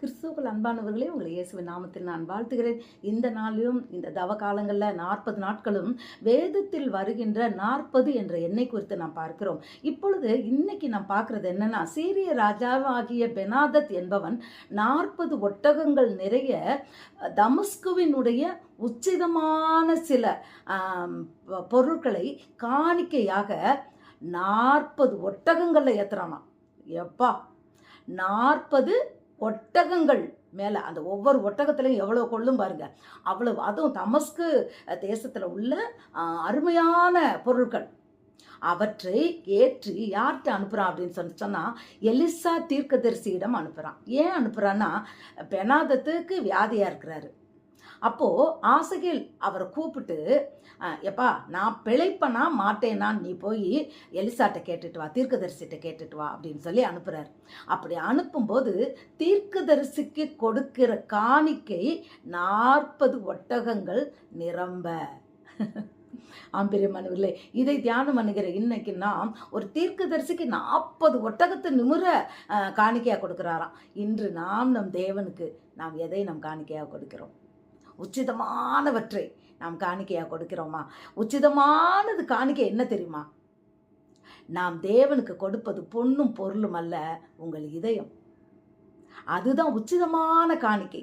கிறிஸ்துவுக்குள் அன்பானவர்களே உங்களை இயேசுவின் நாமத்தில் நான் வாழ்த்துகிறேன். இந்த நாளிலும் இந்த தவ காலங்களில் நாற்பது நாட்களும் வேதத்தில் வருகின்ற நாற்பது என்ற எண்ணெய் குறித்து நாம் பார்க்கிறோம். இப்பொழுது இன்னைக்கு நாம் பார்க்குறது என்னன்னா சீரிய ராஜாவாகிய பெனாதத் என்பவன் நாற்பது ஒட்டகங்கள் நிறைய தமஸ்குவினுடைய உச்சிதமான சில பொ- பொருட்களை காணிக்கையாக நாற்பது ஒட்டகங்களில் ஏத்துறானாம். எப்பா நாற்பது ஒட்டகங்கள் மேலே அந்த ஒவ்வொரு ஒட்டகத்துலையும் எவ்வளோ கொள்ளும் பாருங்கள் அவ்வளவு அதுவும் தமஸ்கு தேசத்தில் உள்ள அருமையான பொருட்கள் அவற்றை ஏற்றி யார்கிட்ட அனுப்புகிறான் அப்படின்னு சொல்லி சொன்னால் எலிசா தீர்க்கதரிசியிடம் அனுப்புகிறான் ஏன் அனுப்புகிறான்னா பெனாதத்துக்கு வியாதியாக இருக்கிறாரு. அப்போது ஆசகில் அவரை கூப்பிட்டு எப்பா நான் பிழைப்பனா மாட்டேனா? நீ போய் எலிசாட்ட கேட்டுட்டு வா தீர்க்கதரிசிட்ட கேட்டுட்டு வா அப்படின்னு சொல்லி அனுப்புகிறார் அப்படி அனுப்பும்போது தீர்க்கதரிசிக்கு கொடுக்கிற காணிக்கை நாற்பது ஒட்டகங்கள் நிரம்ப. ஆம்பிரியமானவர்களே இதை தியானம் பண்ணுகிற இன்னைக்கு நாம் ஒரு தீர்க்கதரிசிக்கு நாற்பது ஒட்டகத்தை நிமிர காணிக்கையாக கொடுக்குறாராம். இன்று நாம் நம் தேவனுக்கு நாம் எதை நம் காணிக்கையாக கொடுக்கிறோம்? உச்சிதமானவற்றை நாம் காணிக்கையாக கொடுக்கிறோமா? உச்சிதமானது காணிக்கை என்ன தெரியுமா? நாம் தேவனுக்கு கொடுப்பது பொண்ணும் பொருளும் அல்ல உங்கள் இதயம். அதுதான் உச்சிதமான காணிக்கை.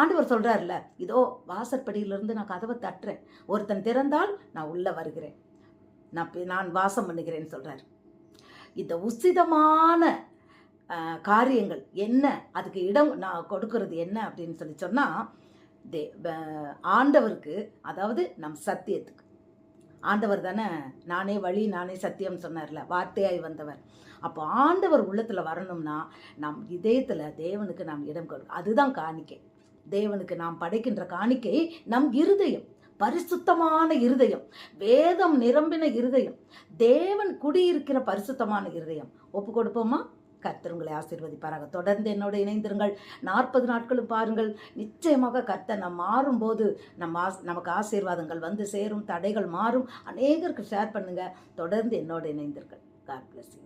ஆண்டவர் சொல்கிறார்ல இதோ வாசற்படியிலிருந்து நான் கதவை தட்டுறேன். ஒருத்தன் திறந்தால் நான் உள்ளே வருகிறேன். நான் நான் வாசம் பண்ணுகிறேன்னு சொல்கிறார் இந்த உச்சிதமான காரியங்கள் என்ன? அதுக்கு இடம் நான் கொடுக்கறது என்ன அப்படின்னு சொல்லி சொன்னால் தே ஆண்டவருக்கு அதாவது நம் சத்தியத்துக்கு. ஆண்டவர் தானே நானே வழி நானே சத்தியம் சொன்னார்ல வார்த்தையாய் வந்தவர். அப்போ ஆண்டவர் உள்ளத்தில் வரணும்னா நம் இதயத்தில் தேவனுக்கு நாம் இடம் கொடு அதுதான் காணிக்கை. தேவனுக்கு நாம் படைக்கின்ற காணிக்கை நம் இருதயம் பரிசுத்தமான இருதயம் வேதம் நிரம்பின இருதயம் தேவன் குடியிருக்கிற பரிசுத்தமான இருதயம். ஒப்பு கொடுப்போமா? கர்த்தர் உங்களை ஆசீர்வதிப்பாராக. தொடர்ந்து என்னோட இணைந்திருங்கள். நாற்பது நாட்களும் பாருங்கள். நிச்சயமாக கர்த்தர் நம் மாறும்போது நம் ஆஸ் நமக்கு ஆசீர்வாதங்கள் வந்து சேரும் தடைகள் மாறும். அநேகருக்கு ஷேர் பண்ணுங்கள் தொடர்ந்து என்னோட இணைந்திருங்கள். God bless you